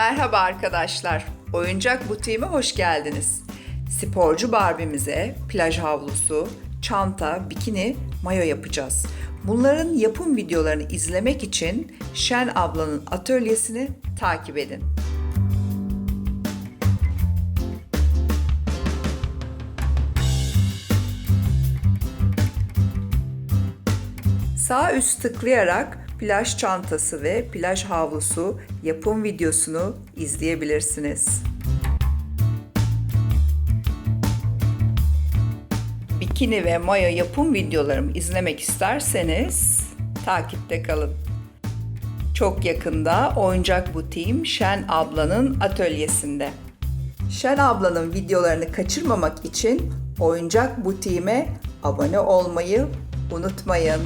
Merhaba arkadaşlar. Oyuncak butiğime hoş geldiniz. Sporcu Barbie'mize plaj havlusu, çanta, bikini, mayo yapacağız. Bunların yapım videolarını izlemek için Şen ablanın atölyesini takip edin. Sağ üst tıklayarak plaj çantası ve plaj havlusu yapım videosunu izleyebilirsiniz. Bikini ve mayo yapım videolarımı izlemek isterseniz takipte kalın. Çok yakında oyuncak butiğim Şen ablanın atölyesinde. Şen ablanın videolarını kaçırmamak için oyuncak butiğime abone olmayı unutmayın.